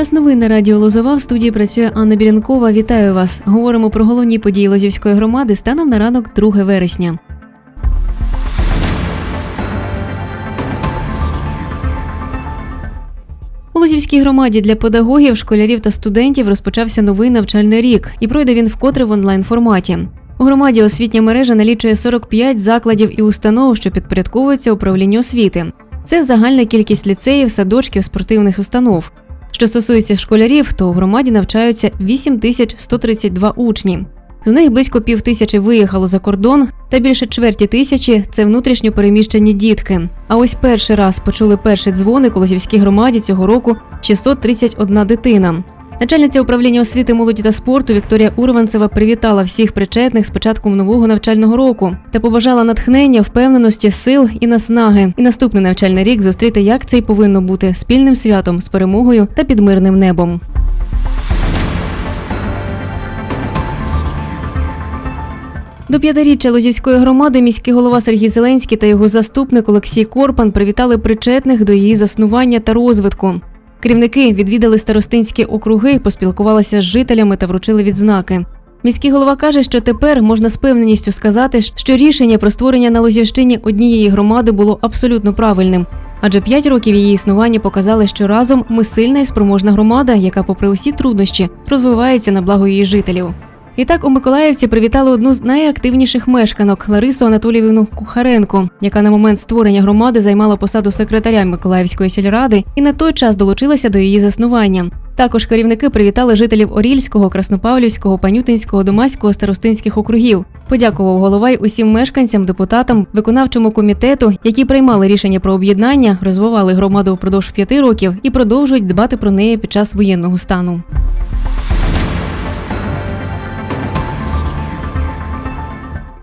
Час новин радіо Лозова в студії працює Анна Бірянкова. Вітаю вас. Говоримо про головні події Лозівської громади станом на ранок 2 вересня. У Лозівській громаді для педагогів, школярів та студентів розпочався новий навчальний рік, і пройде він вкотре в онлайн форматі. У громаді освітня мережа налічує 45 закладів і установ, що підпорядковуються управлінню освіти. Це загальна кількість ліцеїв, садочків, спортивних установ. Що стосується школярів, то у громаді навчаються 8132 учні. З них близько пів тисячі виїхало за кордон, та більше чверті тисячі це внутрішньо переміщені дітки. А ось перший раз почули перші дзвони Колосівській громаді цього року 631 дитина. Начальниця управління освіти, молоді та спорту Вікторія Урванцева привітала всіх причетних з початком нового навчального року та побажала натхнення, впевненості, сил і наснаги. І наступний навчальний рік зустріти, як це й повинно бути спільним святом з перемогою та під мирним небом. До п'ятиріччя Лозівської громади міський голова Сергій Зеленський та його заступник Олексій Корпан привітали причетних до її заснування та розвитку. Керівники відвідали старостинські округи, поспілкувалися з жителями та вручили відзнаки. Міський голова каже, що тепер можна з певненістю сказати, що рішення про створення на Лозівщині однієї громади було абсолютно правильним. Адже п'ять років її існування показали, що разом ми сильна і спроможна громада, яка, попри усі труднощі, розвивається на благо її жителів. І так у Миколаївці привітали одну з найактивніших мешканок Ларису Анатоліївну Кухаренко, яка на момент створення громади займала посаду секретаря Миколаївської сільради і на той час долучилася до її заснування. Також керівники привітали жителів Орільського, Краснопавлівського, Панютинського, Домаського, Старостинських округів. Подякував голова й усім мешканцям, депутатам, виконавчому комітету, які приймали рішення про об'єднання, розвивали громаду впродовж п'яти років і продовжують дбати про неї під час воєнного стану.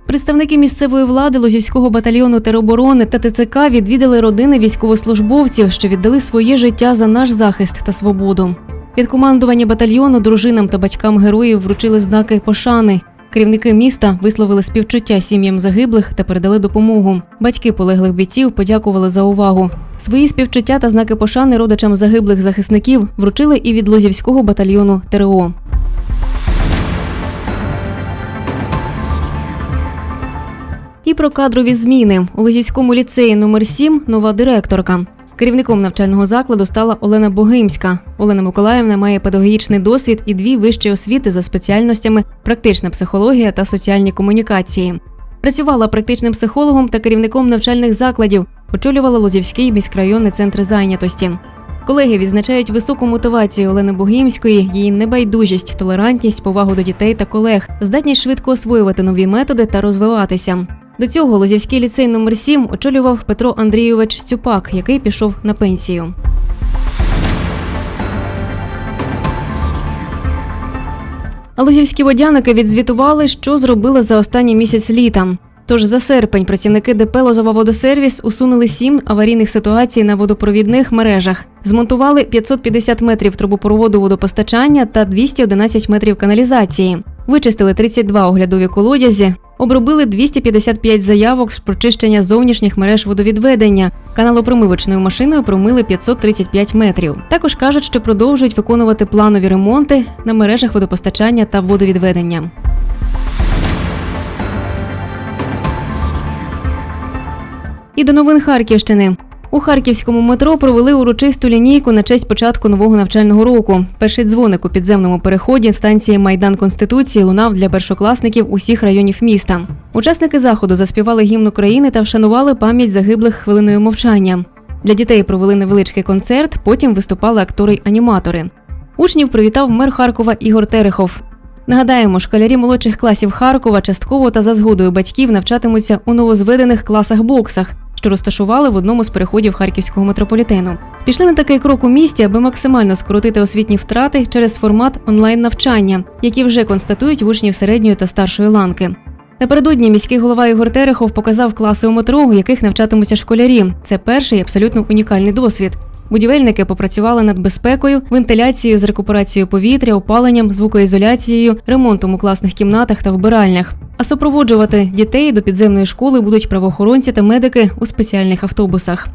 Представники місцевої влади Лозівського батальйону тероборони та ТЦК відвідали родини військовослужбовців, що віддали своє життя за наш захист та свободу. Від командування батальйону дружинам та батькам героїв вручили знаки пошани. Керівники міста висловили співчуття сім'ям загиблих та передали допомогу. Батьки полеглих бійців подякували за увагу. Свої співчуття та знаки пошани родичам загиблих захисників вручили і від Лозівського батальйону ТРО. І про кадрові зміни у Лозівському ліцеї номер 7 нова директорка. Керівником навчального закладу стала Олена Богимська. Олена Миколаївна має педагогічний досвід і дві вищі освіти за спеціальностями практична психологія та соціальні комунікації. Працювала практичним психологом та керівником навчальних закладів, очолювала Лозівський міськрайонний центр зайнятості. Колеги відзначають високу мотивацію Олени Богимської, її небайдужість, толерантність, повагу до дітей та колег, здатність швидко освоювати нові методи та розвиватися. До цього Лозівський ліцей номер 7 очолював Петро Андрійович Цюпак, який пішов на пенсію. А Лозівські водяники відзвітували, що зробили за останній місяць літа. Тож за серпень працівники ДП «Лозова водосервіс усунули сім аварійних ситуацій на водопровідних мережах, змонтували 550 метрів трубопроводу водопостачання та 211 метрів каналізації, вичистили 32 оглядові колодязі, обробили 255 заявок з прочищення зовнішніх мереж водовідведення. Каналопромивочною машиною промили 535 метрів. Також кажуть, що продовжують виконувати планові ремонти на мережах водопостачання та водовідведення. І до новин Харківщини. У харківському метро провели урочисту лінійку на честь початку нового навчального року. Перший дзвоник у підземному переході станції Майдан Конституції лунав для першокласників усіх районів міста. Учасники заходу заспівали гімн України та вшанували пам'ять загиблих хвилиною мовчання. Для дітей провели невеличкий концерт, потім виступали актори й аніматори. Учнів привітав мер Харкова Ігор Терехов. Нагадаємо, школярі молодших класів Харкова частково та за згодою батьків навчатимуться у новозведених класах боксах, що розташували в одному з переходів харківського метрополітену. Пішли на такий крок у місті, аби максимально скоротити освітні втрати через формат онлайн навчання, які вже констатують учнів середньої та старшої ланки. Напередодні міський голова Ігор Терехов показав класи у метро, у яких навчатимуться школярі. Це перший абсолютно унікальний досвід. Будівельники попрацювали над безпекою, вентиляцією з рекуперацією повітря, опаленням, звукоізоляцією, ремонтом у класних кімнатах та вбиральнях. А супроводжувати дітей до підземної школи будуть правоохоронці та медики у спеціальних автобусах.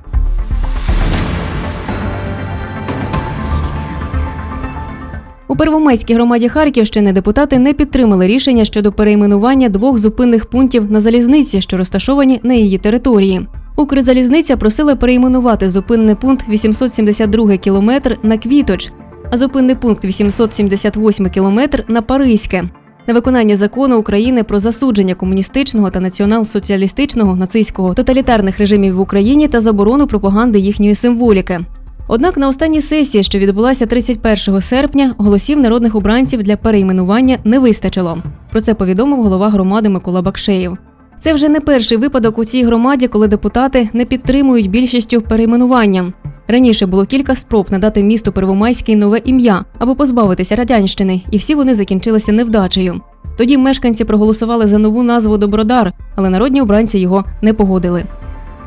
У Первомайській громаді Харківщини депутати не підтримали рішення щодо перейменування двох зупинних пунктів на залізниці, що розташовані на її території. Укрзалізниця просила перейменувати зупинний пункт 872 кілометр на Квіточ, а зупинний пункт 878 кілометр на Паризьке. На виконання закону України про засудження комуністичного та націонал-соціалістичного нацистського тоталітарних режимів в Україні та заборону пропаганди їхньої символіки. Однак на останній сесії, що відбулася 31 серпня, голосів народних обранців для перейменування не вистачило. Про це повідомив голова громади Микола Бакшеєв. Це вже не перший випадок у цій громаді, коли депутати не підтримують більшістю перейменування. Раніше було кілька спроб надати місту Первомайське нове ім'я або позбавитися радянщини, і всі вони закінчилися невдачею. Тоді мешканці проголосували за нову назву Добродар, але народні обранці його не погодили.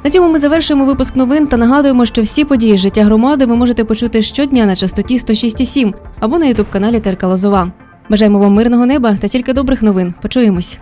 На цьому ми завершуємо випуск новин та нагадуємо, що всі події життя громади ви можете почути щодня на частоті 106,7 або на ютуб каналі Терка Лозова. Бажаємо вам мирного неба та тільки добрих новин. Почуємось.